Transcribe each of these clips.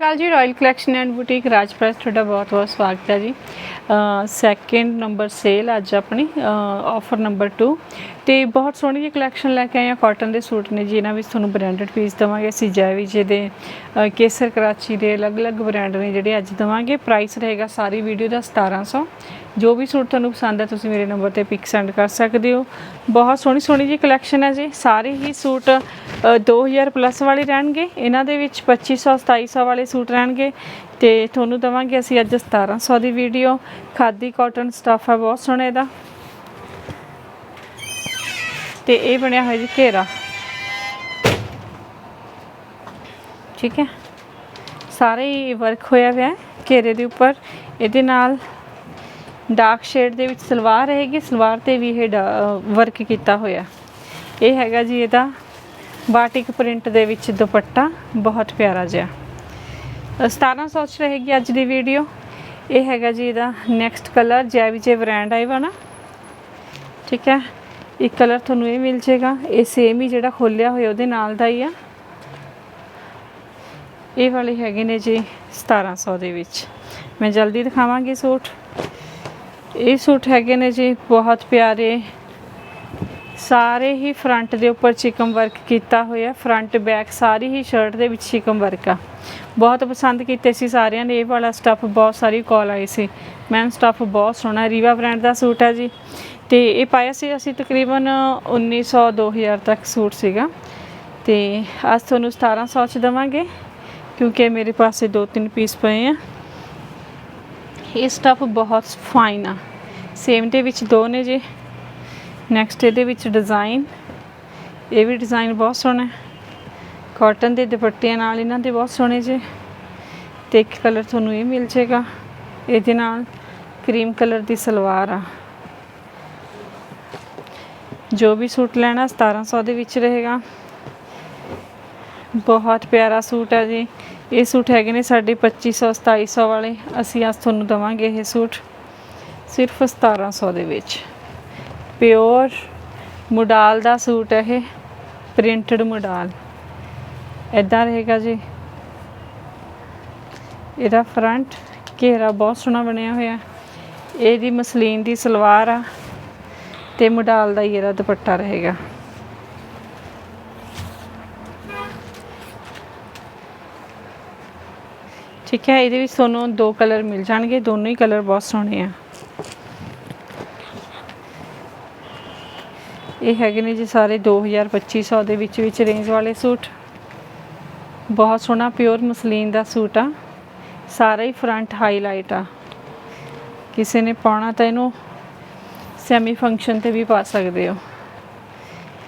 ਕਾਲ ਜੀ royal collection and boutique ਰਾਜਪ੍ਰੈਸ ਤੁਹਾਡਾ ਬਹੁਤ ਬਹੁਤ ਸਵਾਗਤ ਹੈ ਜੀ। ਸੈਕਿੰਡ ਨੰਬਰ ਸੇਲ ਅੱਜ ਆਪਣੀ ਆਫਰ ਨੰਬਰ 2 ਤੇ ਬਹੁਤ ਸੋਹਣੀ ਜਿਹੀ ਕਲੈਕਸ਼ਨ ਲੈ ਕੇ ਆਏ ਆ ਕਾਟਨ ਦੇ ਸੂਟ ਨੇ ਜੀ, ਇਹਨਾਂ ਵਿੱਚ ਤੁਹਾਨੂੰ ਬ੍ਰਾਂਡਡ ਪੀਸ ਦਵਾਂਗੇ। ਅਸੀਂ ਜੈਵਿਜੇ ਦੇ ਕੇਸਰ ਕਰਾਚੀ ਦੇ ਅਲੱਗ-ਅਲੱਗ ਬ੍ਰਾਂਡ ਨੇ ਜਿਹੜੇ ਅੱਜ ਦਵਾਂਗੇ। ਪ੍ਰਾਈਸ ਰਹੇਗਾ ਸਾਰੀ ਵੀਡੀਓ ਦਾ 1700 ਜੋ ਵੀ ਸੂਟ ਤੁਹਾਨੂੰ ਪਸੰਦ ਹੈ ਤੁਸੀਂ ਮੇਰੇ ਨੰਬਰ ਤੇ ਪਿਕ ਸੈਂਡ ਕਰ ਸਕਦੇ ਹੋ। ਬਹੁਤ ਸੋਹਣੀ ਸੋਹਣੀ ਜੀ ਕਲੈਕਸ਼ਨ ਹੈ ਜੀ। ਸਾਰੇ ਹੀ ਸੂਟ ਅ, 2000 ਪਲੱਸ ਵਾਲੇ ਰਹਿਣਗੇ। ਇਹਨਾਂ ਦੇ ਵਿੱਚ 2500 2700 ਵਾਲੇ ਸੂਟ ਰਹਿਣਗੇ। ਤੇ ਤੁਹਾਨੂੰ ਦਵਾਂਗੇ ਅਸੀਂ ਅੱਜ 1700 ਦੀ ਵੀਡੀਓ ਖਾਦੀ ਕਾਟਨ ਸਟਫ ਹੈ ਬਹੁਤ ਸੋਹਣਾ ਇਹਦਾ। ਤੇ ਇਹ ਬਣਿਆ ਹੋਇਆ ਜੀ ਘੇਰਾ। ਠੀਕ ਹੈ? ਸਾਰੇ ਹੀ ਵਰਕ ਹੋਇਆ ਹੋਇਆ ਹੈ ਘੇਰੇ ਦੇ ਉੱਪਰ। ਇਹਦੇ ਨਾਲ ਡਾਰਕ ਸ਼ੇਡ ਦੇ ਵਿੱਚ ਸਲਵਾਰ ਰਹੇਗੀ ਸਲਵਾਰ ਤੇ ਵੀ ਇਹ ਵਰਕ ਕੀਤਾ ਹੋਇਆ। ਇਹ ਹੈਗਾ ਜੀ ਇਹਦਾ ਬਾਟਿਕ ਪ੍ਰਿੰਟ ਦੇ ਵਿੱਚ ਦੁਪੱਟਾ ਬਹੁਤ ਪਿਆਰਾ ਜਿਹਾ। ਅ, 1700 ਚ ਰਹੇਗੀ ਅੱਜ ਦੀ ਵੀਡੀਓ ਇਹ ਹੈਗਾ ਜੀ ਇਹਦਾ ਨੈਕਸਟ ਕਲਰ ਜੈਵੀਜੇ ਬ੍ਰਾਂਡ ਆਏਗਾ ਨਾ ਠੀਕ ਹੈ? ਇੱਕ ਕਲਰ ਤੁਹਾਨੂੰ ਇਹ ਮਿਲ ਜੇਗਾ ਇਹ ਸੇਮ ਹੀ ਜਿਹੜਾ ਖੋਲਿਆ ਹੋਇਆ ਉਹਦੇ ਨਾਲ ਦਾ ਹੀ ਆ। ਇਹ ਵਾਲੇ ਹੈਗੇ ਨੇ ਜੀ 1700 ਦੇ ਵਿੱਚ। ਮੈਂ ਜਲਦੀ ਦਿਖਾਵਾਂਗੀ ਸੂਟ। ਇਹ ਸੂਟ ਹੈਗੇ ਨੇ ਜੀ, ਬਹੁਤ ਪਿਆਰੇ। ਸਾਰੇ ਹੀ ਫਰੰਟ ਦੇ ਉੱਪਰ ਚਿਕਮ ਵਰਕ ਕੀਤਾ ਹੋਇਆ ਫਰੰਟ ਬੈਕ ਸਾਰੀ ਹੀ ਸ਼ਰਟ ਦੇ ਵਿੱਚ ਚਿਕਮ ਵਰਕ ਆ। ਬਹੁਤ ਪਸੰਦ ਕੀਤੇ ਸੀ ਸਾਰਿਆਂ ਨੇ, ਇਹ ਵਾਲਾ ਸਟੱਫ ਬਹੁਤ ਸਾਰੀ ਕਾਲ ਆਈ ਸੀ। ਮੈਮ ਸਟੱਫ ਬਹੁਤ ਸੋਹਣਾ ਰੀਵਾ ਬ੍ਰਾਂਡ ਦਾ ਸੂਟ ਹੈ ਜੀ। ਤੇ ਇਹ ਪਾਇਆ ਸੀ ਅਸੀਂ ਤਕਰੀਬਨ 1900 2000 ਤੱਕ ਸੂਟ ਸੀਗਾ। ਤੇ ਅੱਜ ਤੁਹਾਨੂੰ 1700 ਚ ਦਵਾਂਗੇ, ਕਿਉਂਕਿ ਮੇਰੇ ਪਾਸੇ ਦੋ ਤਿੰਨ ਪੀਸ ਪਏ ਆ। ਇਹ ਸਟੱਫ ਬਹੁਤ ਫਾਈਨ ਆ। ਸੇਮ ਦੇ ਵਿੱਚ ਦੋ ਨੇ ਜੀ। ਨੈਕਸਟ ਇਹਦੇ ਵਿੱਚ ਡਿਜ਼ਾਈਨ ਇਹ ਵੀ ਡਿਜ਼ਾਈਨ ਬਹੁਤ ਸੋਹਣਾ ਹੈ। ਕਾਟਨ ਦੇ ਦੁਪੱਟਿਆਂ ਨਾਲ ਇਹਨਾਂ ਦੇ ਬਹੁਤ ਸੋਹਣੇ ਜੇ। ਤੇ ਇੱਕ ਕਲਰ ਤੁਹਾਨੂੰ ਇਹ ਮਿਲ ਜੇਗਾ ਇਹਦੇ ਨਾਲ ਕਰੀਮ ਕਲਰ ਦੀ ਸਲਵਾਰ ਆ। ਜੋ ਵੀ ਸੂਟ ਲੈਣਾ 1700 ਦੇ ਵਿੱਚ ਰਹੇਗਾ। ਬਹੁਤ ਪਿਆਰਾ ਸੂਟ ਹੈ ਜੀ। ਇਹ ਸੂਟ ਹੈਗੇ ਨੇ ਸਾਡੇ 2500 2700 ਵਾਲੇ। ਅਸੀਂ ਅੱਜ ਤੁਹਾਨੂੰ ਦਵਾਂਗੇ ਇਹ ਸੂਟ। ਸਿਰਫ 1700 ਦੇ ਵਿੱਚ। ਪਿਓਰ ਮੁਡਾਲ ਦਾ ਸੂਟ ਹੈ ਇਹ। ਪ੍ਰਿੰਟਡ ਮੁਡਾਲ। ਇਦਾਂ ਰਹੇਗਾ ਜੀ। ਇਹਦਾ ਫਰੰਟ ਘੇਰਾ ਬਹੁਤ ਸੋਹਣਾ ਬਣਿਆ ਹੋਇਆ। ਇਹਦੀ ਮਸਲੀਨ ਦੀ ਸਲਵਾਰ ਆ ਤੇ ਮੁਡਾਲ ਦਾ ਹੀ ਇਹਦਾ ਦੁਪੱਟਾ ਰਹੇਗਾ। ਠੀਕ ਹੈ, ਇਹਦੇ ਵਿੱਚ ਤੁਹਾਨੂੰ ਦੋ ਕਲਰ ਮਿਲ ਜਾਣਗੇ, ਦੋਨੋਂ ਹੀ ਕਲਰ ਬਹੁਤ ਸੋਹਣੇ ਆ। ਇਹ ਹੈਗੇ ਨੇ ਜੀ ਸਾਰੇ 2000 2500 ਦੇ ਵਿੱਚ ਵਿੱਚ ਰੇਂਜ ਵਾਲੇ ਸੂਟ। ਬਹੁਤ ਸੋਹਣਾ ਪਿਓਰ ਮਸਲੀਨ ਦਾ ਸੂਟ ਆ। ਸਾਰਾ ਹੀ ਫਰੰਟ ਹਾਈਲਾਈਟ ਆ। ਕਿਸੇ ਨੇ ਪਾਉਣਾ ਤਾਂ ਇਹਨੂੰ ਸੈਮੀ ਫੰਕਸ਼ਨ ਤੇ ਵੀ ਪਾ ਸਕਦੇ ਹੋ।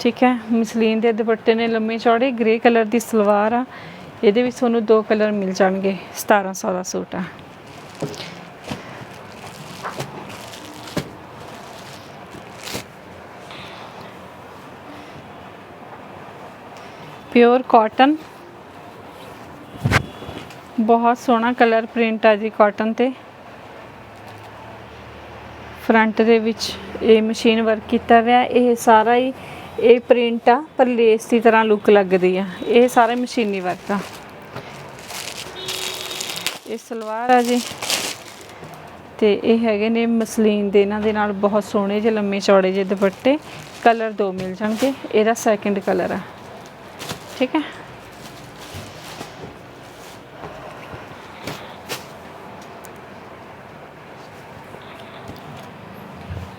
ਠੀਕ ਹੈ, ਮਸਲੀਨ ਦੇ ਦੁਪੱਟੇ ਨੇ ਲੰਮੇ ਚੌੜੇ ਗ੍ਰੇ ਕਲਰ ਦੀ ਸਲਵਾਰ ਆ। ਇਹਦੇ ਵਿੱਚ ਤੁਹਾਨੂੰ ਦੋ ਕਲਰ ਮਿਲ ਜਾਣਗੇ 1700 ਦਾ ਸੂਟ ਆ। ਪਿਓਰ ਕਾਟਨ ਬਹੁਤ ਸੋਹਣਾ ਕਲਰ ਪ੍ਰਿੰਟ ਆ ਜੀ ਕਾਟਨ ਤੇ। ਫਰੰਟ ਦੇ ਵਿੱਚ ਇਹ ਮਸ਼ੀਨ ਵਰਕ ਕੀਤਾ ਹੋਇਆ, ਇਹ ਸਾਰਾ ਹੀ ਇਹ ਪ੍ਰਿੰਟ ਆ, ਪਰ ਲੇਸ ਦੀ ਤਰ੍ਹਾਂ ਲੁੱਕ ਲੱਗਦੀ ਆ। ਇਹ ਸਾਰੇ ਮਸ਼ੀਨੀ ਵਰਕ ਆ। ਇਹ ਸਲਵਾਰ ਆ ਜੀ। ਤੇ ਇਹ ਹੈਗੇ ਨੇ ਮਸਲੀਨ ਦੇ, ਇਹਨਾਂ ਦੇ ਨਾਲ ਬਹੁਤ ਸੋਹਣੇ ਜਿਹੇ ਲੰਮੇ ਚੌੜੇ ਜਿਹੇ ਦੁਪੱਟੇ। ਕਲਰ ਦੋ ਮਿਲ ਜਾਣਗੇ। ਇਹਦਾ ਸੈਕਿੰਡ ਕਲਰ ਆ। ਠੀਕ ਹੈ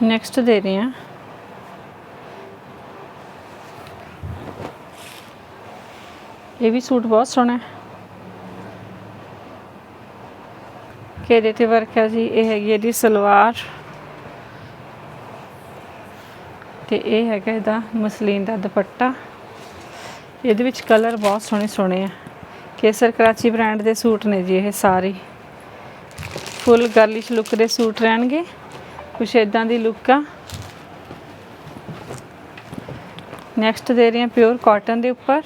ਨੈਕਸਟ ਦੇ ਰਹੇ ਹਾਂ ਇਹ ਵੀ ਸੂਟ ਬਹੁਤ ਸੋਹਣਾ ਹੈ। ਘੇਰੇ ਤੇ ਵਰਕ ਹੈ ਜੀ, ਇਹ ਹੈਗੀ ਇਹਦੀ ਸਲਵਾਰ। ਤੇ ਇਹ ਹੈਗਾ ਇਹਦਾ ਮਸਲੀਨ ਦਾ ਦੁਪੱਟਾ। ਇਹਦੇ ਵਿੱਚ ਕਲਰ ਬਹੁਤ ਸੋਹਣੇ ਸੋਹਣੇ ਆ। ਕੇਸਰ ਕਰਾਚੀ ਬ੍ਰਾਂਡ ਦੇ ਸੂਟ ਨੇ ਜੀ ਇਹ ਸਾਰੇ। ਫੁੱਲ ਗਰਲਿਸ਼ ਲੁੱਕ ਦੇ ਸੂਟ ਰਹਿਣਗੇ। ਕੁਛ ਇਦਾਂ ਦੀ ਲੁੱਕ ਆ। ਨੈਕਸਟ ਦੇ ਰਹੀ ਹਾਂ ਪਿਓਰ ਕਾਟਨ ਦੇ ਉੱਪਰ।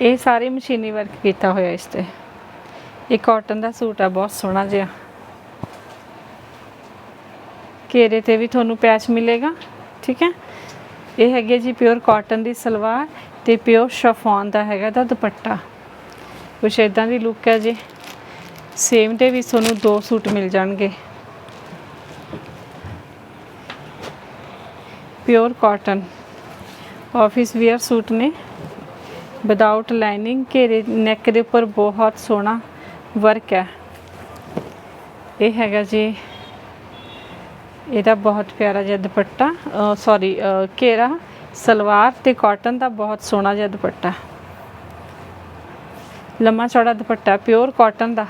ਇਹ ਸਾਰੇ ਮਸ਼ੀਨੀ ਵਰਕ ਕੀਤਾ ਹੋਇਆ ਇਸ ਤੇ। ਇਹ ਕਾਟਨ ਦਾ ਸੂਟ ਆ, ਬਹੁਤ ਸੋਹਣਾ ਜਿਹਾ। ਘੇਰੇ ਤੇ ਵੀ ਤੁਹਾਨੂੰ ਪੈਚ ਮਿਲੇਗਾ, ਠੀਕ ਹੈ? ਇਹ ਹੈਗੇ ਹੈ ਜੀ ਪਿਓਰ ਕਾਟਨ ਦੀ ਸਲਵਾਰ ਤੇ ਪਿਓਰ ਸ਼ਫਾਨ ਦਾ ਹੈਗਾ ਦਾ ਦੁਪੱਟਾ। ਕੁਛ ਇਦਾਂ ਦੀ ਲੁੱਕ ਹੈ ਜੀ। ਸੇਮ 'ਤੇ ਵੀ ਤੁਹਾਨੂੰ ਦੋ ਸੂਟ ਮਿਲ ਜਾਣਗੇ। Pure cotton office wear suit ਨੇ। ਵਿਦਆਊਟ ਲਾਈਨਿੰਗ ਘੇਰੇ ਨੈਕ ਦੇ ਉੱਪਰ ਬਹੁਤ ਸੋਹਣਾ ਵਰਕ ਹੈ। ਇਹ ਹੈਗਾ ਜੀ, ਇਹਦਾ ਬਹੁਤ ਪਿਆਰਾ ਜਿਹਾ ਦੁਪੱਟਾ ਸੌਰੀ ਘੇਰਾ, ਸਲਵਾਰ ਤੇ ਕਾਟਨ ਦਾ ਬਹੁਤ ਸੋਹਣਾ ਜਿਹਾ ਦੁਪੱਟਾ। ਲੰਮਾ ਚੌੜਾ ਦੁਪੱਟਾ ਪਿਓਰ ਕਾਟਨ ਦਾ।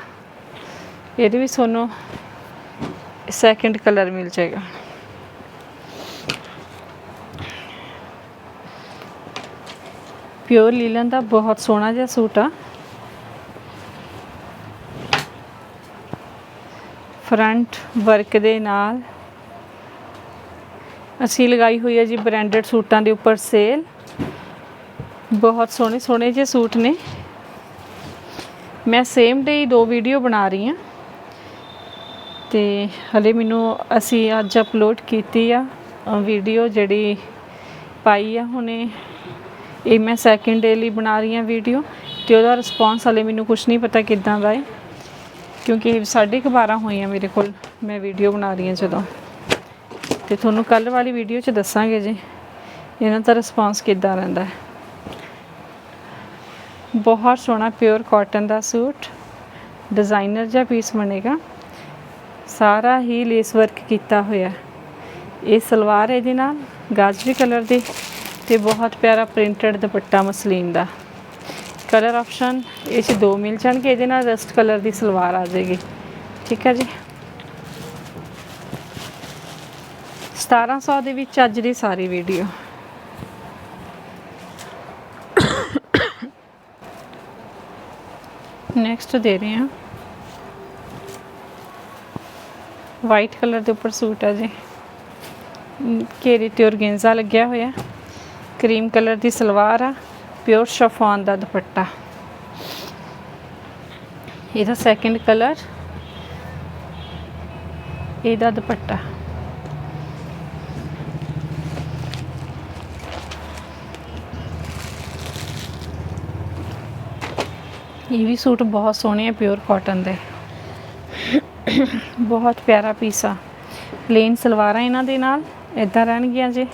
ਇਹਦੇ ਵੀ ਤੁਹਾਨੂੰ ਸੈਕਿੰਡ ਕਲਰ ਮਿਲ ਜਾਏਗਾ। ਪਿਓਰ ਲੀਲਨ ਦਾ ਬਹੁਤ ਸੋਹਣਾ ਜਿਹਾ ਸੂਟ ਆ। ਫਰੰਟ ਵਰਕ ਦੇ ਨਾਲ ਅਸੀਂ ਲਗਾਈ ਹੋਈ ਹੈ ਜੀ ਬ੍ਰਾਂਡਡ ਸੂਟਾਂ ਦੇ ਉੱਪਰ ਸੇਲ ਬਹੁਤ ਸੋਹਣੇ ਸੋਹਣੇ ਜਿਹੇ ਸੂਟ ਨੇ। ਮੈਂ ਸੇਮ ਡੇ ਦੋ ਵੀਡੀਓ ਬਣਾ ਰਹੀ ਹਾਂ। ਤੇ ਹਲੇ ਮੈਨੂੰ ਅਸੀਂ ਅੱਜ ਅਪਲੋਡ ਕੀਤੀ ਆ ਵੀਡੀਓ ਜਿਹੜੀ ਪਾਈ ਆ ਹੁਣੇ। ਇਹ ਮੈਂ ਸੈਕਿੰਡ ਡੇ ਲਈ ਬਣਾ ਰਹੀ ਹਾਂ ਵੀਡੀਓ ਤੇ ਉਹਦਾ ਰਿਸਪੌਂਸ ਹਲੇ ਮੈਨੂੰ ਕੁਝ ਨਹੀਂ ਪਤਾ ਕਿੱਦਾਂ ਦਾ ਹੈ, ਕਿਉਂਕਿ ਸਾਢੇ ਕੁ ਬਾਰਾਂ ਹੋਈਆਂ ਮੇਰੇ ਕੋਲ, ਮੈਂ ਵੀਡੀਓ ਬਣਾ ਰਹੀ ਹਾਂ ਜਦੋਂ। ਤੇ ਤੁਹਾਨੂੰ ਕੱਲ ਵਾਲੀ ਵੀਡੀਓ 'ਚ ਦੱਸਾਂਗੇ ਜੀ, ਇਹਨਾਂ ਦਾ ਰਿਸਪੌਂਸ ਕਿੱਦਾਂ ਰਹਿੰਦਾ ਹੈ। ਬਹੁਤ ਸੋਹਣਾ ਪਿਓਰ ਕਾਟਨ ਦਾ ਸੂਟ ਡਿਜ਼ਾਈਨਰ ਜਿਹਾ ਪੀਸ ਬਣੇਗਾ। ਸਾਰਾ ਹੀ ਲੇਸ ਵਰਕ ਕੀਤਾ ਹੋਇਆ ਇਹ ਸਲਵਾਰ ਇਹਦੇ ਨਾਲ, ਗਾਜਰੀ ਕਲਰ ਦੀ। ਤੇ ਬਹੁਤ ਪਿਆਰਾ ਪ੍ਰਿੰਟਡ ਦੁਪੱਟਾ ਮਸਲੀਨ ਦਾ। ਕਲਰ ਆਪਸ਼ਨ ਇਹ 'ਚ ਦੋ ਮਿਲ ਜਾਣਗੇ, ਇਹਦੇ ਨਾਲ ਰਸਟ ਕਲਰ ਦੀ ਸਲਵਾਰ ਆ ਜਾਏਗੀ। ਠੀਕ ਹੈ ਜੀ? 1700 ਦੇ ਵਿੱਚ ਅੱਜ ਦੀ ਸਾਰੀ ਵੀਡੀਓ ਨੈਕਸਟ ਦੇ ਰਹੇ ਹਾਂ। ਵਾਈਟ ਕਲਰ ਦੇ ਉੱਪਰ ਸੂਟ ਹੈ ਜੀ। ਘੇਰੇ ਤੇ ਔਰਗੇਂਜ਼ਾ ਲੱਗਿਆ ਹੋਇਆ। ਕਰੀਮ ਕਲਰ ਦੀ ਸਲਵਾਰ ਆ, ਪਿਓਰ ਸ਼ਫਾਨ ਦਾ ਦੁਪੱਟਾ। ਇਹਦਾ ਸੈਕਿੰਡ ਕਲਰ ਇਹਦਾ ਦੁਪੱਟਾ। ਇਹ ਵੀ ਸੂਟ ਬਹੁਤ ਸੋਹਣੇ ਆ, ਪਿਓਰ ਕਾਟਨ ਦੇ। ਬਹੁਤ ਪਿਆਰਾ ਪੀਸ ਆ। ਪਲੇਨ ਸਲਵਾਰਾਂ ਇਹਨਾਂ ਦੇ ਨਾਲ ਇਦਾਂ ਰਹਿਣਗੀਆਂ ਜੀ।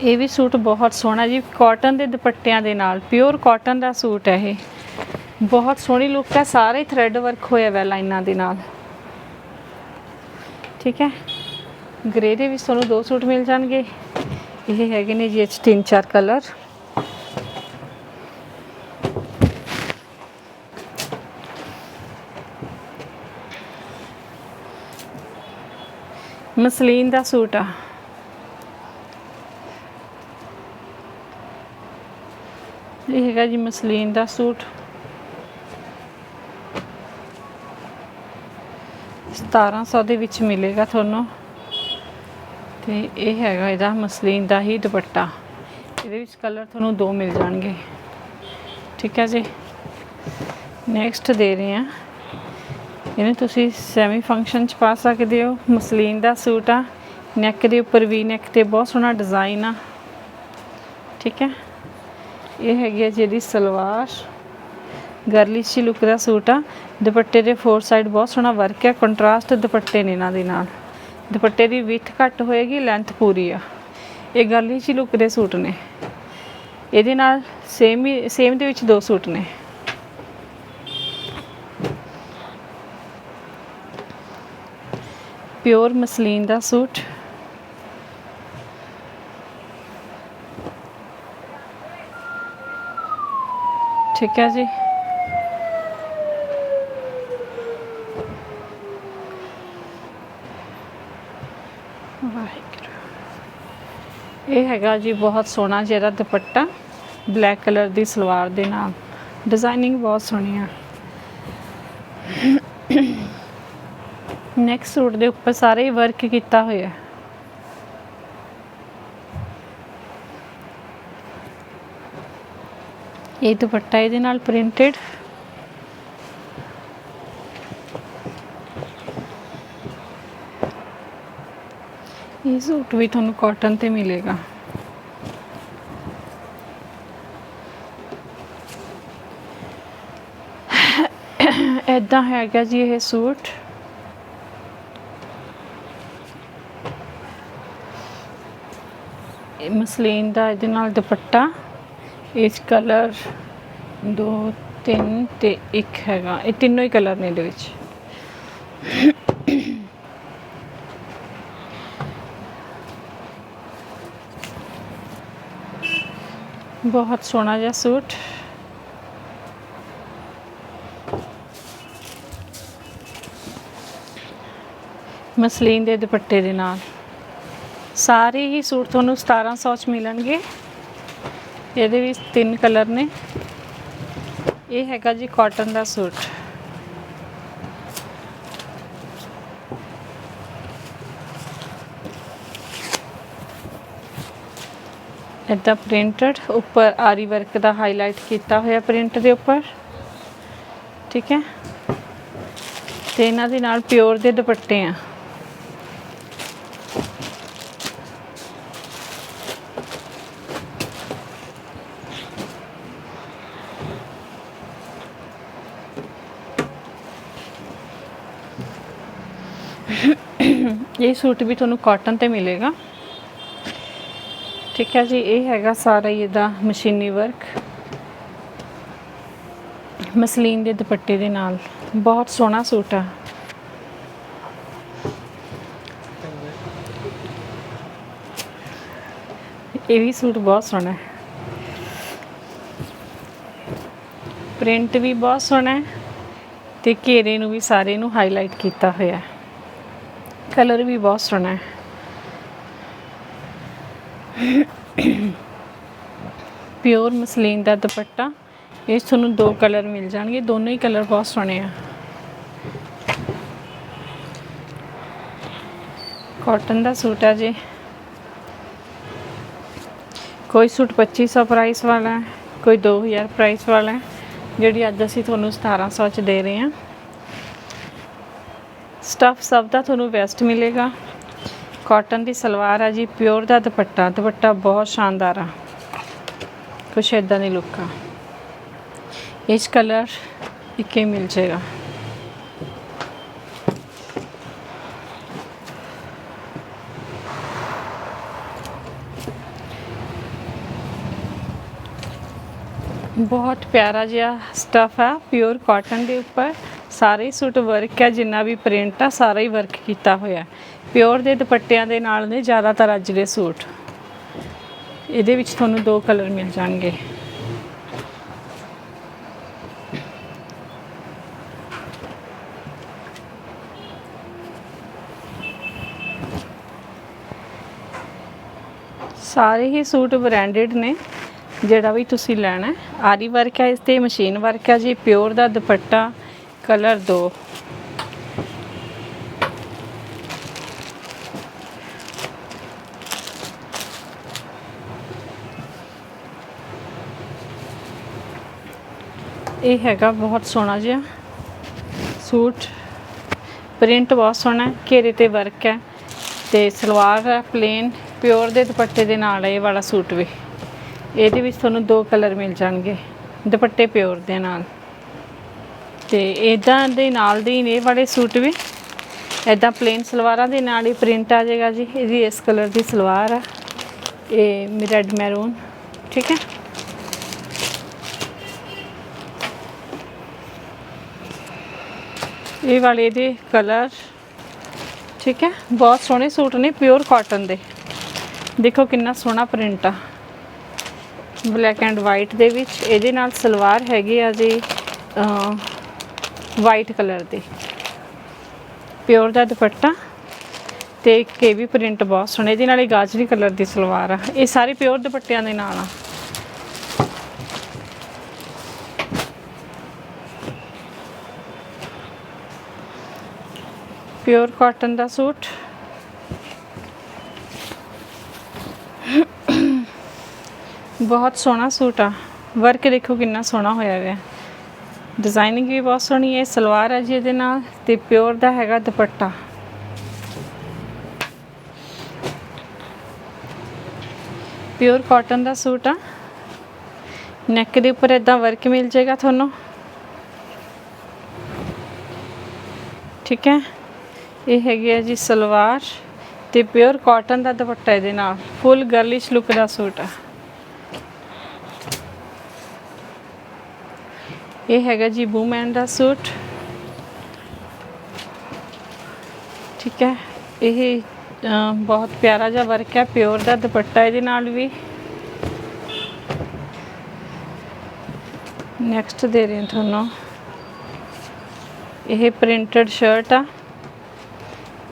ਇਹ ਵੀ ਸੂਟ ਬਹੁਤ ਸੋਹਣਾ ਜੀ ਕਾਟਨ ਦੇ ਦੁਪੱਟਿਆਂ ਦੇ ਨਾਲ ਪਿਓਰ ਕਾਟਨ ਦਾ ਸੂਟ ਹੈ ਇਹ। ਬਹੁਤ ਸੋਹਣੀ ਲੁੱਕ ਹੈ, ਸਾਰੇ ਥ੍ਰੈਡ ਵਰਕ ਹੋਇਆ ਹੋਇਆ ਲਾਈਨਾਂ ਦੇ ਨਾਲ। ਠੀਕ ਹੈ? ਗ੍ਰੇ ਦੇ ਵਿੱਚ ਤੁਹਾਨੂੰ ਦੋ ਸੂਟ ਮਿਲ ਜਾਣਗੇ। ਇਹ ਹੈਗੇ ਨੇ ਜੀ ਇਹ 'ਚ ਤਿੰਨ ਚਾਰ ਕਲਰ ਮਸਲੀਨ ਦਾ ਸੂਟ ਆ। ਇਹ ਹੈਗਾ ਜੀ ਮਸਲੀਨ ਦਾ ਸੂਟ। 1700 ਦੇ ਵਿੱਚ ਮਿਲੇਗਾ ਤੁਹਾਨੂੰ। ਤੇ ਇਹ ਹੈਗਾ ਇਹਦਾ ਮਸਲੀਨ ਦਾ ਹੀ ਦੁਪੱਟਾ। ਇਹਦੇ ਵਿੱਚ ਕਲਰ ਤੁਹਾਨੂੰ ਦੋ ਮਿਲ ਜਾਣਗੇ। ਠੀਕ ਹੈ ਜੀ। ਨੈਕਸਟ ਦੇ ਰਹੇ ਹਾਂ। ਇਹਨੂੰ ਤੁਸੀਂ ਸੈਮੀ ਫੰਕਸ਼ਨ ਚ ਪਾ ਸਕਦੇ ਹੋ। ਮਸਲੀਨ ਦਾ ਸੂਟ ਆ। ਨੈਕ ਦੇ ਉੱਪਰ ਵੀ ਨੈਕ ਤੇ ਬਹੁਤ ਸੋਹਣਾ ਡਿਜ਼ਾਈਨ ਆ। ਠੀਕ ਹੈ। ਇਹ ਹੈਗੀ ਆ ਜਿਹਦੀ ਸਲਵਾਰ। ਗਰਲਿਸ਼ ਜੀ ਲੁੱਕ ਦਾ ਸੂਟ ਆ। ਦੁਪੱਟੇ ਦੇ ਫੋਰ ਸਾਈਡ ਬਹੁਤ ਸੋਹਣਾ ਵਰਕ ਹੈ ਕੰਟਰਾਸਟ ਦੁਪੱਟੇ ਨੇ ਇਹਨਾਂ ਦੇ ਨਾਲ। ਦੁਪੱਟੇ ਦੀ ਵਿੱਥ ਘੱਟ ਹੋਏਗੀ ਲੈਂਥ ਪੂਰੀ ਆ। ਇਹ ਗਰਲਿਸ਼ ਜੀ ਲੁੱਕ ਦੇ ਸੂਟ ਨੇ। ਇਹਦੇ ਨਾਲ ਸੇਮ ਹੀ ਸੇਮ ਦੇ ਵਿੱਚ ਦੋ ਸੂਟ ਨੇ। ਪਿਓਰ ਮਸਲੀਨ ਦਾ ਸੂਟ। ਠੀਕ ਹੈ ਜੀ। ਵਾਹਿਗੁਰੂ। ਇਹ ਹੈਗਾ ਜੀ ਬਹੁਤ ਸੋਹਣਾ ਜਿਹੜਾ ਦੁਪੱਟਾ, ਬਲੈਕ ਕਲਰ ਦੀ ਸਲਵਾਰ ਦੇ ਨਾਲ। ਡਿਜ਼ਾਈਨਿੰਗ ਬਹੁਤ ਸੋਹਣੀ ਆ। ਨੈਕਸਟ ਸੂਟ ਦੇ ਉੱਪਰ ਸਾਰੇ ਵਰਕ ਕੀਤਾ ਹੋਇਆ। ਹੈ ਇਹ ਦੁਪੱਟਾ ਇਹਦੇ ਨਾਲ ਪ੍ਰਿੰਟਡ ਇਹ ਸੂਟ ਵੀ ਤੁਹਾਨੂੰ ਕਾਟਨ ਤੇ ਮਿਲੇਗਾ। ਇਦਾਂ ਹੈਗਾ ਜੀ ਇਹ ਸੂਟ। ਮਸਲੀਨ ਦਾ ਇਹਦੇ ਨਾਲ ਦੁਪੱਟਾ। ਇਸ ਕਲਰ 2 3 ਤੇ ਇੱਕ ਹੈਗਾ। ਇਹ ਤਿੰਨੋਂ ਹੀ ਕਲਰ ਨੇ ਇਹਦੇ ਵਿੱਚ। ਬਹੁਤ ਸੋਹਣਾ ਜਿਹਾ ਸੂਟ। ਮਸਲੀਨ ਦੇ ਦੁਪੱਟੇ ਦੇ ਨਾਲ। ਸਾਰੇ ਹੀ ਸੂਟ ਤੁਹਾਨੂੰ 1700 ਚ ਮਿਲਣਗੇ। ਇਹਦੇ ਵਿੱਚ ਤਿੰਨ ਕਲਰ ਨੇ। ਇਹ ਹੈਗਾ ਜੀ ਕਾਟਨ ਦਾ ਸੂਟ। ਇਦਾਂ ਪ੍ਰਿੰਟਡ ਉੱਪਰ ਆਰੀ ਵਰਕ ਦਾ ਹਾਈਲਾਈਟ ਕੀਤਾ ਹੋਇਆ ਪ੍ਰਿੰਟ ਦੇ ਉੱਪਰ। ਠੀਕ ਹੈ? ਤੇ ਇਹਨਾਂ ਦੇ ਨਾਲ ਪਿਓਰ ਦੇ ਦੁਪੱਟੇ ਆ। ਇਹ ਸੂਟ ਵੀ ਤੁਹਾਨੂੰ ਕਾਟਨ ਤੇ ਮਿਲੇਗਾ। ਠੀਕ ਹੈ ਜੀ, ਇਹ ਹੈਗਾ ਸਾਰਾ ਹੀ ਇਹਦਾ ਮਸ਼ੀਨੀ ਵਰਕ ਮਸਲੀਨ ਦੇ ਦੁਪੱਟੇ ਦੇ ਨਾਲ। ਬਹੁਤ ਸੋਹਣਾ ਸੂਟ ਆ। ਇਹ ਵੀ ਸੂਟ ਬਹੁਤ ਸੋਹਣਾ ਹੈ। ਪ੍ਰਿੰਟ ਵੀ ਬਹੁਤ ਸੋਹਣਾ ਹੈ ਤੇ ਘੇਰੇ ਨੂੰ ਵੀ ਸਾਰੇ ਨੂੰ ਹਾਈਲਾਈਟ ਕੀਤਾ ਹੋਇਆ ਹੈ। ਕਲਰ ਵੀ ਬਹੁਤ ਸੋਹਣਾ ਹੈ। ਪਿਓਰ ਮਸਲੀਨ ਦਾ ਦੁਪੱਟਾ। ਇਹ ਤੁਹਾਨੂੰ ਦੋ ਕਲਰ ਮਿਲ ਜਾਣਗੇ। ਦੋਨੋਂ ਹੀ ਕਲਰ ਬਹੁਤ ਸੋਹਣੇ ਆ। ਕਾਟਨ ਦਾ ਸੂਟ ਆ ਜੀ। ਕੋਈ ਸੂਟ 2500 ਪ੍ਰਾਈਸ ਵਾਲਾ ਹੈ, ਕੋਈ 2000 ਪ੍ਰਾਈਸ ਵਾਲਾ ਹੈ, ਜਿਹੜੀ ਅੱਜ ਅਸੀਂ ਤੁਹਾਨੂੰ 1700 ਚ ਦੇ ਰਹੇ ਹਾਂ। ਸਟਫ ਸਭ ਦਾ ਤੁਹਾਨੂੰ ਬੈਸਟ ਮਿਲੇਗਾ। ਕਾਟਨ ਦੀ ਸਲਵਾਰ ਆ ਜੀ, ਪਿਓਰ ਦਾ ਦੁਪੱਟਾ। ਦੁਪੱਟਾ ਬਹੁਤ ਸ਼ਾਨਦਾਰ ਆ। ਕੁਛ ਇਦਾਂ ਦੀ ਲੁੱਕ ਆ। ਇਸ ਕਲਰ ਇੱਕੇ ਮਿਲ ਜਾਏਗਾ। ਬਹੁਤ ਪਿਆਰਾ ਜਿਹਾ ਸਟਫ ਹੈ ਪਿਓਰ ਕਾਟਨ ਦੇ ਉੱਪਰ। ਸਾਰੇ ਸੂਟ ਵਰਕ ਹੈ, ਜਿੰਨਾ ਵੀ ਪ੍ਰਿੰਟ ਆ, ਸਾਰਾ ਹੀ ਵਰਕ ਕੀਤਾ ਹੋਇਆ ਪਿਓਰ ਦੇ ਦੁਪੱਟਿਆਂ ਦੇ ਨਾਲ ਨੇ ਜ਼ਿਆਦਾਤਰ ਅੱਜ ਦੇ ਸੂਟ। ਇਹਦੇ ਵਿੱਚ ਤੁਹਾਨੂੰ ਦੋ ਕਲਰ ਮਿਲ ਜਾਣਗੇ। ਸਾਰੇ ਹੀ ਸੂਟ ਬ੍ਰਾਂਡਡ ਨੇ, ਜਿਹੜਾ ਵੀ ਤੁਸੀਂ ਲੈਣਾ ਆਰੀ ਵਰਕ ਹੈ, ਇਸ ਤੇ ਮਸ਼ੀਨ ਵਰਕ ਹੈ ਜੀ ਪਿਓਰ ਦਾ ਦੁਪੱਟਾ ਕਲਰ ਦੋ। ਇਹ ਹੈਗਾ ਬਹੁਤ ਸੋਹਣਾ ਜਿਹਾ ਸੂਟ। ਪ੍ਰਿੰਟ ਬਹੁਤ ਸੋਹਣਾ ਹੈ, ਘੇਰੇ ਤੇ ਵਰਕ ਹੈ ਤੇ ਸਲਵਾਰ ਹੈ ਪਲੇਨ ਪਿਓਰ ਦੇ ਦੁਪੱਟੇ ਦੇ ਨਾਲ ਇਹ ਵਾਲਾ ਸੂਟ ਵੀ। ਇਹਦੇ ਵਿੱਚ ਤੁਹਾਨੂੰ ਦੋ ਕਲਰ ਮਿਲ ਜਾਣਗੇ, ਦੁਪੱਟੇ ਪਿਓਰ ਦੇ ਨਾਲ। ਤੇ ਇਦਾਂ ਦੇ ਨਾਲ ਦੀ ਨੇ ਇਹ ਵਾਲੇ ਸੂਟ ਵੀ। ਇਦਾਂ ਪਲੇਨ ਸਲਵਾਰਾਂ ਦੇ ਨਾਲ ਹੀ ਪ੍ਰਿੰਟ ਆ ਜਾਏਗਾ ਜੀ। ਇਹਦੀ ਇਸ ਕਲਰ ਦੀ ਸਲਵਾਰ ਆ। ਇਹ ਰੈਡ ਮੈਰੂਨ ਠੀਕ ਹੈ? ਇਹ ਵਾਲੇ ਦੇ ਕਲਰ ਠੀਕ ਹੈ? ਬਹੁਤ ਸੋਹਣੇ ਸੂਟ ਨੇ ਪਿਓਰ ਕਾਟਨ ਦੇ। ਦੇਖੋ ਕਿੰਨਾ ਸੋਹਣਾ ਪ੍ਰਿੰਟ ਆ। ਬਲੈਕ ਐਂਡ ਵਾਈਟ ਦੇ ਵਿੱਚ ਇਹਦੇ ਨਾਲ ਸਲਵਾਰ ਹੈਗੀ ਆ ਜੀ ਵਾਈਟ ਕਲਰ ਦੀ। ਪਿਓਰ ਦਾ ਦੁਪੱਟਾ ਤੇ ਇੱਕ ਪ੍ਰਿੰਟ ਬਹੁਤ ਸੋਹਣੇ, ਇਹਦੇ ਨਾਲ ਗਾਜਰੀ ਕਲਰ ਦੀ ਸਲਵਾਰ ਆ। ਇਹ ਸਾਰੇ ਪਿਓਰ ਦੁਪੱਟਿਆਂ ਦੇ ਨਾਲ ਆ। ਪਿਓਰ ਕਾਟਨ ਦਾ ਸੂਟ। ਬਹੁਤ ਸੋਹਣਾ ਸੂਟ ਆ। ਵਰਕ ਦੇਖੋ ਕਿੰਨਾ ਸੋਹਣਾ ਹੋਇਆ ਹੋਇਆ। ਡਿਜ਼ਾਈਨਿੰਗ ਵੀ ਬਹੁਤ ਸੋਹਣੀ ਹੈ, ਸਲਵਾਰ ਹੈ ਜੀ ਇਹਦੇ ਨਾਲ ਤੇ ਪਿਓਰ ਦਾ ਹੈਗਾ ਦੁਪੱਟਾ। ਪਿਓਰ ਕਾਟਨ ਦਾ ਸੂਟ ਆ। ਨੈਕ ਦੇ ਉੱਪਰ ਇਦਾਂ ਵਰਕ ਮਿਲ ਜਾਏਗਾ ਤੁਹਾਨੂੰ। ਠੀਕ ਹੈ? ਇਹ ਹੈਗੀ ਹੈ ਜੀ ਸਲਵਾਰ ਤੇ ਪਿਓਰ ਕਾਟਨ ਦਾ ਦੁਪੱਟਾ ਇਹਦੇ ਨਾਲ। ਫੁੱਲ ਗਰਲਿਸ਼ ਲੁੱਕ ਦਾ ਸੂਟ ਆ। ਇਹ ਹੈਗਾ ਜੀ ਵੂਮੈਨ ਦਾ ਸੂਟ। ਠੀਕ ਹੈ, ਇਹ ਬਹੁਤ ਪਿਆਰਾ ਜਿਹਾ ਵਰਕ ਹੈ ਪਿਓਰ ਦਾ ਦੁਪੱਟਾ ਇਹਦੇ ਨਾਲ ਵੀ। ਨੈਕਸਟ ਦੇ ਰਹੇ ਤੁਹਾਨੂੰ। ਇਹ ਪ੍ਰਿੰਟਡ ਸ਼ਰਟ ਆ।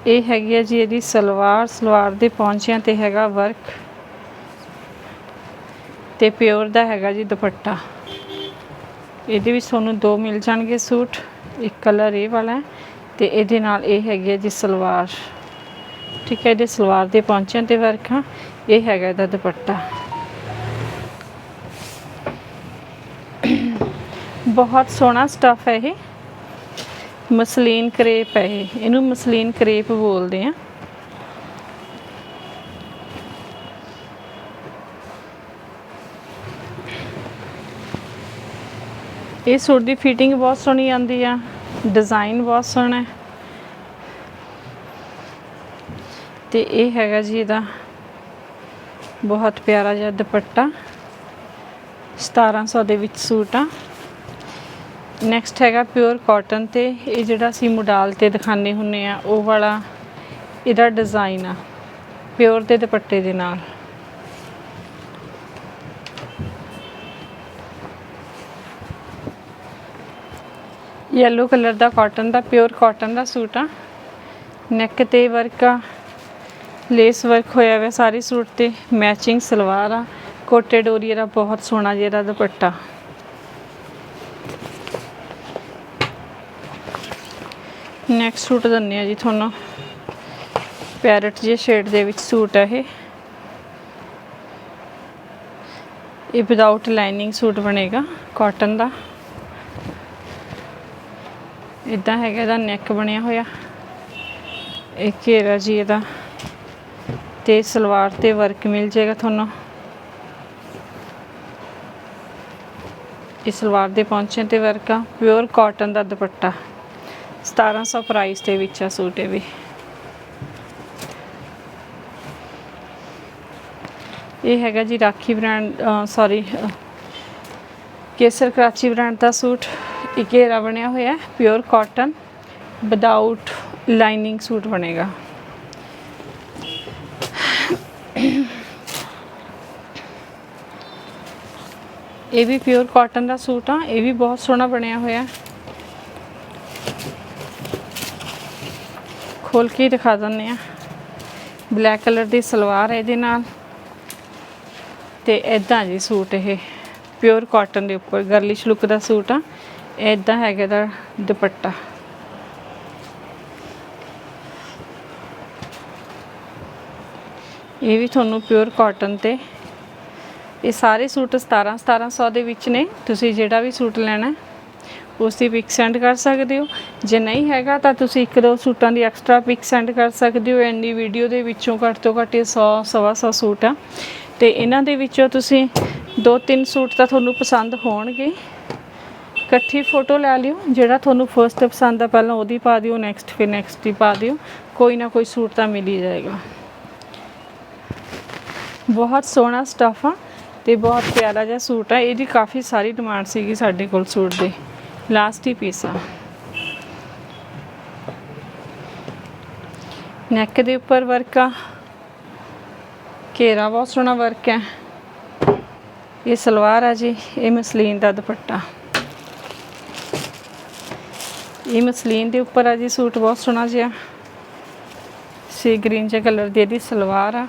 ਇਹ ਹੈਗੀ ਹੈ ਜੀ ਇਹਦੀ ਸਲਵਾਰ ਸਲਵਾਰ ਦੇ ਪੌਂਚਿਆਂ ਤੇ ਹੈਗਾ ਵਰਕ ਤੇ ਪਿਓਰ ਦਾ ਹੈਗਾ ਜੀ ਦੁਪੱਟਾ। ਇਹਦੇ ਵਿੱਚ ਤੁਹਾਨੂੰ ਦੋ ਮਿਲ ਜਾਣਗੇ ਸੂਟ। ਇੱਕ ਕਲਰ ਇਹ ਵਾਲਾ ਹੈ ਤੇ ਇਹਦੇ ਨਾਲ ਇਹ ਹੈਗੀ ਹੈ ਜੀ ਸਲਵਾਰ। ਠੀਕ ਹੈ, ਇਹਦੇ ਸਲਵਾਰ ਦੇ ਪੌਂਚਿਆਂ ਤੇ ਵਰਕ ਆ। ਇਹ ਹੈਗਾ ਇਹਦਾ ਦੁਪੱਟਾ। ਬਹੁਤ ਸੋਹਣਾ ਸਟਫ ਹੈ ਇਹ। ਮਸਲੀਨ ਕਰੇਪ ਹੈ ਇਹ। ਇਹਨੂੰ ਮਸਲੀਨ ਕਰੇਪ ਬੋਲਦੇ ਆ। ਇਹ ਸੂਟ ਦੀ ਫਿਟਿੰਗ ਬਹੁਤ ਸੋਹਣੀ ਆਂਦੀ ਆ ਡਿਜ਼ਾਈਨ ਬਹੁਤ ਸੋਹਣਾ ਹੈ। ਤੇ ਇਹ ਹੈਗਾ ਜੀ ਇਹਦਾ ਬਹੁਤ ਪਿਆਰਾ ਜਿਹਾ ਦੁਪੱਟਾ 1700 ਦੇ ਵਿੱਚ ਸੂਟ ਆ। ਨੈਕਸਟ ਹੈਗਾ ਪਿਓਰ ਕਾਟਨ ਤੇ, ਇਹ ਜਿਹੜਾ ਅਸੀਂ ਮੁਡਾਲ ਤੇ ਦਿਖਾਣੇ ਹੁੰਨੇ ਆ, ਉਹ ਵਾਲਾ ਇਹਦਾ ਡਿਜ਼ਾਈਨ ਆ ਪਿਓਰ ਦੇ ਦੁਪੱਟੇ ਦੇ ਨਾਲ। ਯੈਲੋ ਕਲਰ ਦਾ ਕਾਟਨ ਦਾ ਪਿਓਰ ਕਾਟਨ ਦਾ ਸੂਟ ਆ। ਨੈਕ ਤੇ ਵਰਕ ਆ। ਲੇਸ ਵਰਕ ਹੋਇਆ ਹੋਇਆ ਸਾਰੇ ਸੂਟ ਤੇ। ਮੈਚਿੰਗ ਸਲਵਾਰ ਆ। ਕੋਟੇ ਡੋਰੀ ਦਾ ਬਹੁਤ ਸੋਹਣਾ ਜਿਹੜਾ ਦੁਪੱਟਾ। ਨੈਕਸਟ ਸੂਟ ਦਿੰਨੇ ਆ ਜੀ ਤੁਹਾਨੂੰ। ਪੈਰਟ ਜੇ ਸ਼ੇਡ ਦੇ ਵਿੱਚ ਸੂਟ ਹੈ ਇਹ। ਇਹ ਵਿਦਆਊਟ ਲਾਈਨਿੰਗ ਸੂਟ ਬਣੇਗਾ ਕਾਟਨ ਦਾ। ਇਦਾਂ ਹੈਗਾ, ਇਹਦਾ ਨੈਕ ਬਣਿਆ ਹੋਇਆ। ਇਹ ਘੇਰਾ ਜੀ ਇਹਦਾ। ਤੇ ਸਲਵਾਰ ਤੇ ਵਰਕ ਮਿਲ ਜਾਏਗਾ ਤੁਹਾਨੂੰ। ਇਹ ਸਲਵਾਰ ਦੇ ਪੌਂਚੇ ਤੇ ਵਰਕ ਆ। ਪਿਓਰ ਕਾਟਨ ਦਾ ਦੁਪੱਟਾ। 1700 ਪ੍ਰਾਈਸ ਦੇ ਵਿੱਚ ਆ ਸੂਟ ਇਹ ਵੀ। ਇਹ ਹੈਗਾ ਜੀ Rakhi brand sorry Kesar Karachi brand ਦਾ ਸੂਟ। ਇਹ ਘੇਰਾ ਬਣਿਆ ਹੋਇਆ ਹੈ pure cotton without lining suit ਬਣੇਗਾ। ਇਹ ਵੀ ਪਿਓਰ ਕਾਟਨ ਦਾ ਸੂਟ ਆ, ਇਹ ਵੀ ਬਹੁਤ ਸੋਹਣਾ ਬਣਿਆ ਹੋਇਆ ਹੈ। ਖੋਲ ਕੇ ਹੀ ਦਿਖਾ ਦਿੰਦੇ ਆ ਬਲੈਕ ਕਲਰ ਦੀ ਸਲਵਾਰ ਹੈ ਇਹਦੇ ਨਾਲ। ਤੇ ਇਦਾਂ ਜੀ ਸੂਟ ਇਹ ਪਿਓਰ ਕਾਟਨ ਦੇ ਉੱਪਰ ਗਰਲਿਸ਼ ਲੁੱਕ ਦਾ ਸੂਟ ਆ। ਇਦਾਂ ਹੈਗਾ ਦਾ ਦੁਪੱਟਾ। ਇਹ ਵੀ ਤੁਹਾਨੂੰ ਪਿਓਰ ਕਾਟਨ ਤੇ। ਇਹ ਸਾਰੇ ਸੂਟ 17 1700 ਦੇ ਵਿੱਚ ਨੇ। ਤੁਸੀਂ ਜਿਹੜਾ ਵੀ ਸੂਟ ਲੈਣਾ ਹੈ, ਉਸ ਦੀ ਪਿਕ ਸੈਂਡ ਕਰ ਸਕਦੇ ਹੋ। ਜੇ ਨਹੀਂ ਹੈਗਾ ਤਾਂ ਤੁਸੀਂ ਇੱਕ ਦੋ ਸੂਟਾਂ ਦੀ ਐਕਸਟਰਾ ਪਿਕ ਸੈਂਡ ਕਰ ਸਕਦੇ ਹੋ। ਇੰਨੀ ਵੀਡੀਓ ਦੇ ਵਿੱਚੋਂ ਘੱਟ ਤੋਂ ਘੱਟ ਇਹ 100 ਸਵਾ ਸੌ ਸੂਟ ਆ। ਤੇ ਇਹਨਾਂ ਦੇ ਵਿੱਚੋਂ ਤੁਸੀਂ ਦੋ ਤਿੰਨ ਸੂਟ ਤਾਂ ਤੁਹਾਨੂੰ ਪਸੰਦ ਹੋਣਗੇ। ਇਕੱਠੀ ਫੋਟੋ ਲੈ ਲਿਓ, ਜਿਹੜਾ ਤੁਹਾਨੂੰ ਫਰਸਟ ਪਸੰਦ ਆ, ਪਹਿਲਾਂ ਉਹਦੀ ਪਾ ਦਿਓ ਨੈਕਸਟ ਫਿਰ ਨੈਕਸਟ ਹੀ ਪਾ ਦਿਓ। ਕੋਈ ਨਾ ਕੋਈ ਸੂਟ ਤਾਂ ਮਿਲ ਹੀ ਜਾਏਗਾ। ਬਹੁਤ ਸੋਹਣਾ ਸਟਫ ਆ ਤੇ ਬਹੁਤ ਪਿਆਰਾ ਜਿਹਾ ਸੂਟ ਆ। ਇਹਦੀ ਕਾਫੀ ਸਾਰੀ ਡਿਮਾਂਡ ਸੀਗੀ ਸਾਡੇ ਕੋਲ ਸੂਟ ਦੀ। ਲਾਸਟ ਹੀ ਪੀਸ ਆ। ਨੈਕ ਦੇ ਉੱਪਰ ਵਰਕ ਆ। ਘੇਰਾ ਬਹੁਤ ਸੋਹਣਾ ਵਰਕ ਹੈ ਇਹ ਸਲਵਾਰ ਆ ਜੀ, ਇਹ ਮਸਲੀਨ ਦਾ ਦੁਪੱਟਾ। ਇਹ ਮਸਲੀਨ ਦੇ ਉੱਪਰ ਆ ਜੀ, ਸੂਟ ਬਹੁਤ ਸੋਹਣਾ ਜਿਹਾ। ਸੀ ਗ੍ਰੀਨ ਜਿਹਾ ਕਲਰ ਦੀ ਇਹਦੀ ਸਲਵਾਰ ਆ।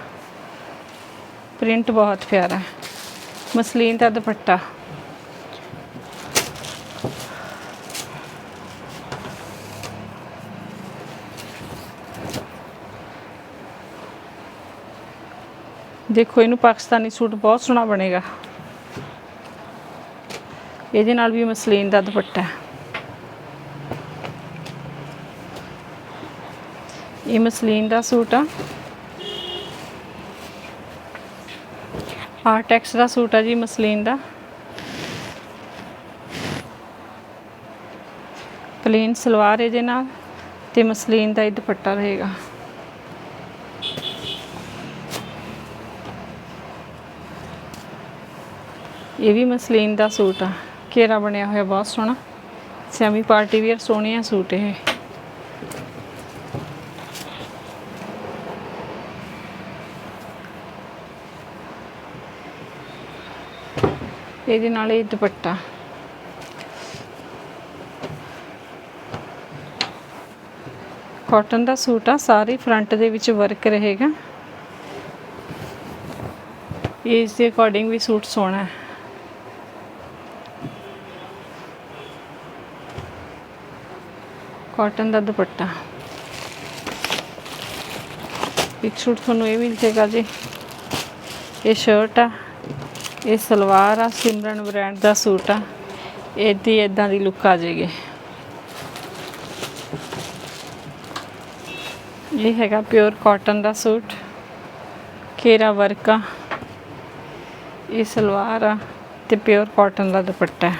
ਪ੍ਰਿੰਟ ਬਹੁਤ ਪਿਆਰਾ। ਮਸਲੀਨ ਦਾ ਦੁਪੱਟਾ। ਦੇਖੋ, ਇਹਨੂੰ ਪਾਕਿਸਤਾਨੀ ਸੂਟ ਬਹੁਤ ਸੋਹਣਾ ਬਣੇਗਾ। ਇਹਦੇ ਨਾਲ ਵੀ ਮਸਲੀਨ ਦਾ ਦੁਪੱਟਾ। ਹੈ ਇਹ ਮਸਲੀਨ ਦਾ ਸੂਟ ਆ। ਆਰਟੈਕਸ ਦਾ ਸੂਟ ਆ ਜੀ ਮਸਲੀਨ ਦਾ। ਪਲੇਨ ਸਲਵਾਰ ਇਹਦੇ ਨਾਲ ਤੇ ਮਸਲੀਨ ਦਾ ਇਹ ਦੁਪੱਟਾ ਰਹੇਗਾ। ਇਹ ਵੀ ਮਸਲੀਨ ਦਾ ਸੂਟ ਆ। ਘੇਰਾ ਬਣਿਆ ਹੋਇਆ ਬਹੁਤ ਸੋਹਣਾ। ਸੈਮੀ ਪਾਰਟੀ ਵੀਅਰ ਸੋਹਣੇ ਆ ਸੂਟ ਇਹ। ਇਹਦੇ ਨਾਲ ਇਹ ਦੁਪੱਟਾ। ਕਾਟਨ ਦਾ ਸੂਟ ਆ, ਸਾਰੇ ਫਰੰਟ ਦੇ ਵਿੱਚ ਵਰਕ ਰਹੇਗਾ। ਇਸ ਦੇ ਅਕੋਰਡਿੰਗ ਵੀ ਸੂਟ ਸੋਹਣਾ ਹੈ। ਕਾਟਨ ਦਾ ਦੁਪੱਟਾ। ਇੱਕ ਸੂਟ ਤੁਹਾਨੂੰ ਇਹ ਮਿਲ ਜਾਏਗਾ ਜੀ। ਇਹ ਸ਼ਰਟ ਆ। ਇਹ ਸਲਵਾਰ ਆ, ਸਿਮਰਨ ਬ੍ਰਾਂਡ ਦਾ ਸੂਟ ਆ। ਇਹਦੀ ਇਦਾਂ ਦੀ ਲੁੱਕ ਆ ਜਾਏਗੀ ਇਹ ਹੈਗਾ ਪਿਓਰ ਕਾਟਨ ਦਾ ਸੂਟ। ਘੇਰਾ ਵਰਕ ਆ। ਇਹ ਸਲਵਾਰ ਆ ਤੇ ਪਿਓਰ ਕਾਟਨ ਦਾ ਦੁਪੱਟਾ। ਹੈ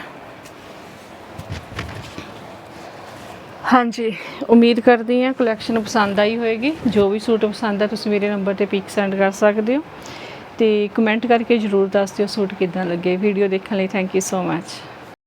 ਹਾਂਜੀ, ਉਮੀਦ ਕਰਦੀ ਹਾਂ ਕਲੈਕਸ਼ਨ ਪਸੰਦ ਆਈ ਹੋਏਗੀ। ਜੋ ਵੀ ਸੂਟ ਪਸੰਦ ਆ, ਤੁਸੀਂ ਮੇਰੇ ਨੰਬਰ ਤੇ ਪਿਕ ਸੈਂਡ ਕਰ ਸਕਦੇ ਹੋ। ਤੇ ਕਮੈਂਟ ਕਰਕੇ ਜਰੂਰ ਦੱਸ ਦਿਓ ਸੂਟ ਕਿਦਾਂ ਲੱਗੇ। ਵੀਡੀਓ ਦੇਖਣ ਲਈ ਥੈਂਕ ਯੂ ਸੋ ਮੱਚ